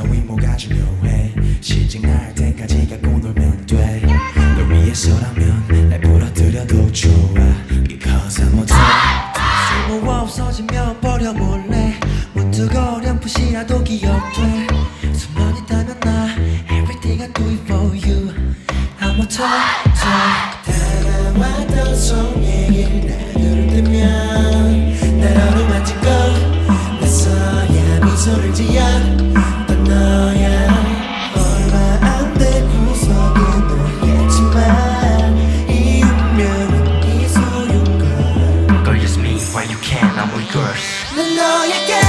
비싼 외모 가지려 해. 시직 나 can I'm with girls 난 너에게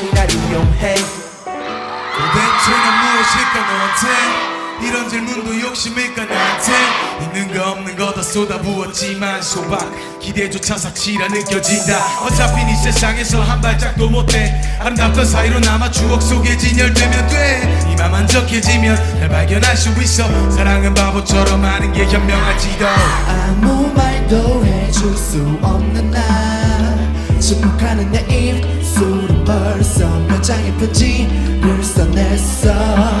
가차없이 날 이용해. 도대체 난 무엇일까 너한테? 이런 질문도 욕심일까 나한테? 있는 거 없는 거 다 쏟아부었지만 소박. 기대조차 사치라 느껴진다. 어차피 네 세상에서 한 발짝도 못돼 아름답던 사이로 남아 추억 속에 진열되면 돼이 맘만 적해지면 날 발견할 수 있어. 사랑은 바보처럼 하는 게 현명할지도. 아무 말도 해줄 수 없는 나. 침묵하는 내 입술은 장의 편지를 써냈어. 나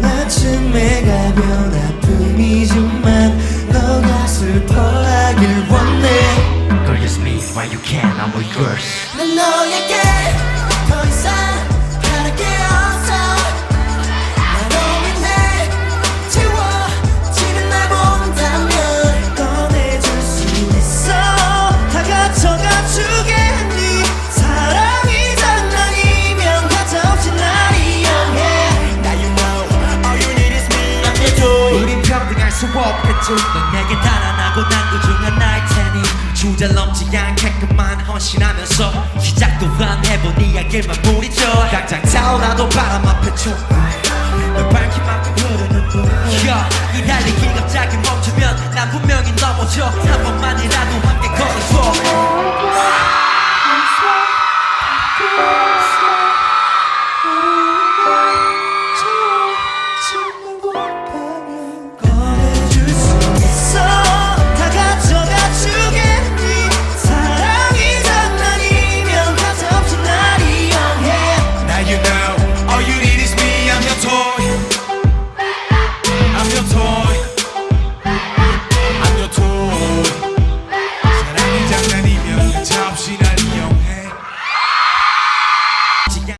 하나쯤에 가벼운 아픔이지만 너가 슬퍼하길 원해. Girl, just me why you can I'm with girls 난 너에게 수 없겠지 넌 내게 달아나고 난 그중 하나일 테니 주절넘지 않게끔만 헌신하면서 시작도 안 해본 이야기만 부리죠 당장 타오라도 바람 앞에 쳐널 밝힌 만큼 흐르는 물 yeah, 이 달리기 갑자기 멈추면 난 분명히 넘어져 한 번만이라도 함께 걸어줘